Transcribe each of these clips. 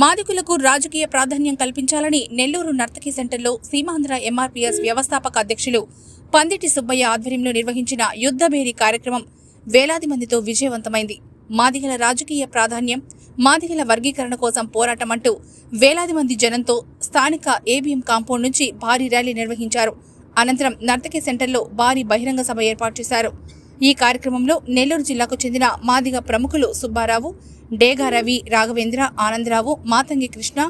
మాదికులకు రాజకీయ ప్రాధాన్యం కల్పించాలని నెల్లూరు నర్తకి సెంటర్లో సీమాంధ్ర ఎంఆర్పీఎస్ వ్యవస్థాపక అధ్యక్షులు పందిటి సుబ్బయ్య ఆధ్వర్యంలో నిర్వహించిన యుద్ధభేరి కార్యక్రమం వేలాది మందితో విజయవంతమైంది. మాదిగల రాజకీయ ప్రాధాన్యం మాదిగల వర్గీకరణ కోసం పోరాటం అంటూ వేలాది మంది జనంతో స్థానిక ఏబిఎం కాంపౌండ్ నుంచి భారీ ర్యాలీ నిర్వహించారు. అనంతరం నర్తకి సెంటర్లో భారీ బహిరంగ సభ ఏర్పాటు చేశారు. ఈ కార్యక్రమంలో నెల్లూరు జిల్లాకు చెందిన మాదిగ ప్రముఖులు సుబ్బారావు డేగా రవి రాఘవేంద్ర ఆనందరావు మాతంగి కృష్ణ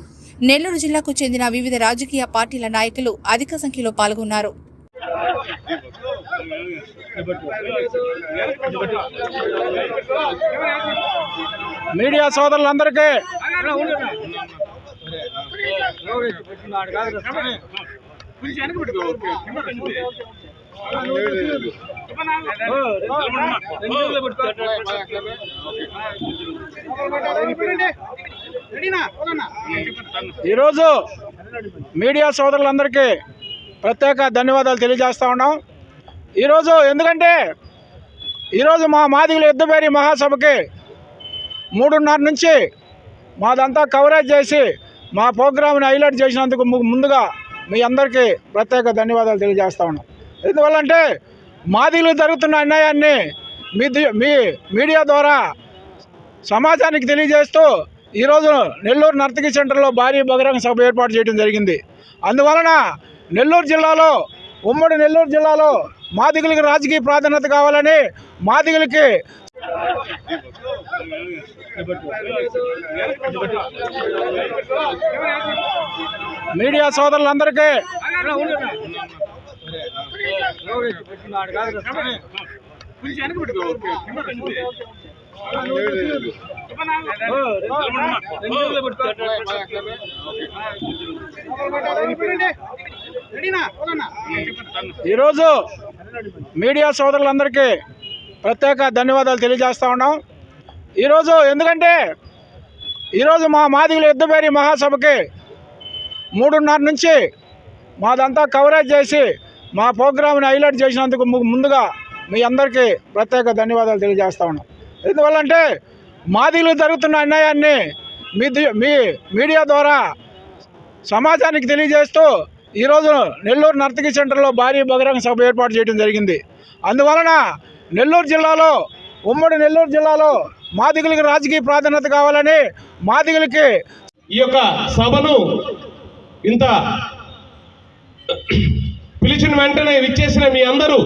నెల్లూరు జిల్లాకు చెందిన వివిధ రాజకీయ పార్టీల నాయకులు అధిక సంఖ్యలో పాల్గొన్నారు మీడియా సోదరులందరికీ ఈరోజు మీడియా సోదరులందరికీ ప్రత్యేక ధన్యవాదాలు తెలియజేస్తా ఉన్నాం. ఈరోజు ఎందుకంటే ఈరోజు మా మాదిగల యుద్ధపేరి మహాసభకి మూడున్నర నుంచి మాదంతా కవరేజ్ చేసి మా ప్రోగ్రామ్ని హైలైట్ చేసినందుకు ముందుగా మీ అందరికీ ప్రత్యేక ధన్యవాదాలు తెలియజేస్తా ఉన్నాం. ఎందువల్లంటే మాదిలు జరుగుతున్న అన్యాయాన్ని మీ మీ మీడియా ద్వారా సమాజానికి తెలియజేస్తూ ఈరోజు నెల్లూరు నర్తకి సెంటర్లో భారీ బహిరంగ సభ ఏర్పాటు చేయడం జరిగింది. అందువలన నెల్లూరు జిల్లాలో ఉమ్మడి నెల్లూరు జిల్లాలో మాదిగులకి రాజకీయ ప్రాధాన్యత కావాలని మాదిగులకి మీడియా సోదరులందరికీ ఈరోజు మీడియా సోదరులందరికీ ప్రత్యేక ధన్యవాదాలు తెలియజేస్తా ఉన్నాం. ఈరోజు ఎందుకంటే ఈరోజు మా మాదిగల యుద్ధపేరి మహాసభకి మూడున్నర నుంచి మాదంతా కవరేజ్ చేసి మా ప్రోగ్రామ్ని హైలైట్ చేసినందుకు ముందుగా మీ అందరికీ ప్రత్యేక ధన్యవాదాలు తెలియజేస్తా ఉన్నాం. ఎందువల్లంటే మాదిగలు జరుగుతున్న అన్యాయాన్ని మీ మీ మీడియా ద్వారా సమాజానికి తెలియజేస్తూ ఈరోజు నెల్లూరు నర్తకి సెంటర్లో భారీ బహిరంగ సభ ఏర్పాటు చేయడం జరిగింది. అందువలన నెల్లూరు జిల్లాలో ఉమ్మడి నెల్లూరు జిల్లాలో మాదిగులకి రాజకీయ ప్రాధాన్యత కావాలని మాదిగులకి ఈ యొక్క సభను ఇంత పిలిచిన వెంటనే విచ్చేసిన మీ అందరూ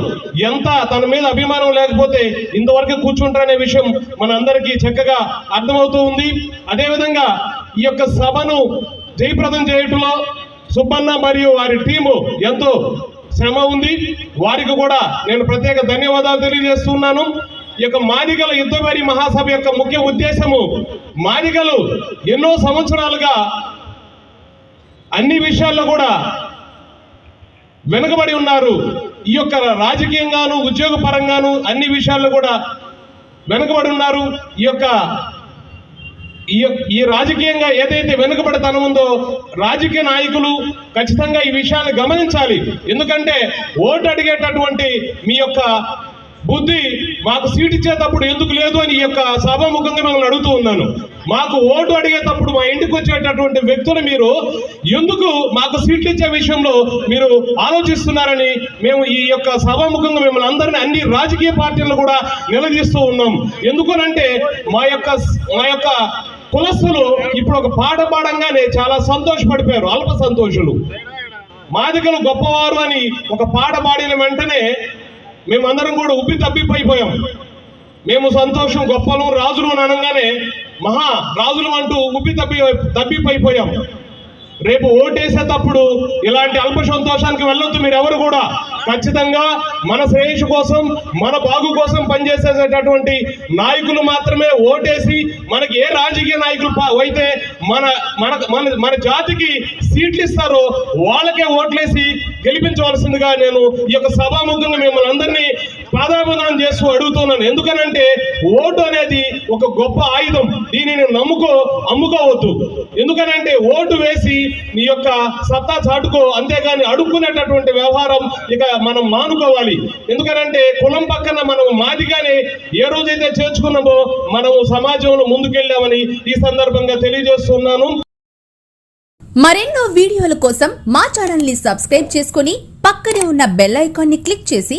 ఎంత తన మీద అభిమానం లేకపోతే ఇంతవరకు కూర్చుంటారనే విషయం మనందరికీ చక్కగా అర్థమవుతూ ఉంది. అదేవిధంగా ఈ యొక్క సభను జయప్రదం చేయటంలో సుబ్బన్న మరియు వారి టీము ఎంతో శ్రమ ఉంది. వారికి కూడా నేను ప్రత్యేక ధన్యవాదాలు తెలియజేస్తున్నాను. ఈ యొక్క మాదిగల యుద్ధవేరి మహాసభ యొక్క ముఖ్య ఉద్దేశము మాదిగలు ఎన్నో సంవత్సరాలుగా అన్ని విషయాల్లో కూడా వెనుకబడి ఉన్నారు. ఈ యొక్క రాజకీయంగాను ఉద్యోగ పరంగాను అన్ని విషయాల్లో కూడా వెనుకబడి ఉన్నారు. ఈ యొక్క ఈ యొక్క- ఈ రాజకీయంగా ఏదైతే వెనుకబడితనం ఉందో రాజకీయ నాయకులు ఖచ్చితంగా ఈ విషయాన్ని గమనించాలి. ఎందుకంటే ఓటు అడిగేటటువంటి మీ యొక్క బుద్ధి మాకు సీటు ఇచ్చేటప్పుడు ఎందుకు లేదు అని ఈ యొక్క సభాముఖంగా మిమ్మల్ని అడుగుతూ ఉన్నాను. మాకు ఓటు అడిగేటప్పుడు మా ఇంటికి వచ్చేటటువంటి వ్యక్తులు మీరు ఎందుకు మాకు సీట్లు ఇచ్చే విషయంలో మీరు ఆలోచిస్తున్నారని మేము ఈ యొక్క సభాముఖంగా మిమ్మల్ని అందరినీ అన్ని రాజకీయ పార్టీలను కూడా నిలదీస్తూ ఉన్నాం. ఎందుకనంటే మా యొక్క మా యొక్క కులస్తులు ఇప్పుడు ఒక పాట పాడంగానే చాలా సంతోషపడిపోయారు అల్ప సంతోషులు. మాదిగలు గొప్పవారు అని ఒక పాట పాడిన వెంటనే మేమందరం కూడా ఉబ్బి తబ్బిపోయిపోయాం. మేము సంతోషం గొప్పలు రాజులు అనగానే మహా రాజులు అంటూ ఉబ్బి తప్పి తప్పిపోయిపోయాం రేపు ఓటేసేటప్పుడు ఇలాంటి అల్ప సంతోషానికి వెళ్ళొద్దు మీరు ఎవరు కూడా. ఖచ్చితంగా మన శ్రేయస్సు కోసం మన బాగు కోసం పనిచేసేటటువంటి నాయకులు మాత్రమే ఓటేసి మనకి ఏ రాజకీయ నాయకులు పా- అయితే మన మన మన మన జాతికి సీట్లు ఇస్తారో వాళ్ళకే ఓట్లేసి గెలిపించవలసిందిగా నేను ఈ యొక్క సభాముఖంగా మిమ్మల్ని అందరినీ పాదాభిధానం చేస్తూ అడుగుతున్నాను. ఎందుకనంటే ఓటు అనేది ఒక గొప్ప ఆయుధం. దీనిని నమ్ముకో అమ్ముకోవద్దు. ఎందుకనంటే ఓటు వేసి నీ యొక్క సత్తా చాటుకో అంతేగాని అడుక్కునేటటువంటి వ్యవహారం ఇక మనం మానుకోవాలి. ఎందుకనంటే కులం పక్కన మనం మాదిగానే ఏ రోజైతే చేర్చుకున్నామో మనము సమాజంలో ముందుకెళ్ళామని ఈ సందర్భంగా తెలియజేస్తున్నాను. మరెన్నో వీడియోల కోసం మా ఛానల్ని సబ్స్క్రైబ్ చేసుకుని పక్కనే ఉన్న బెల్ ఐకాన్ని క్లిక్ చేసి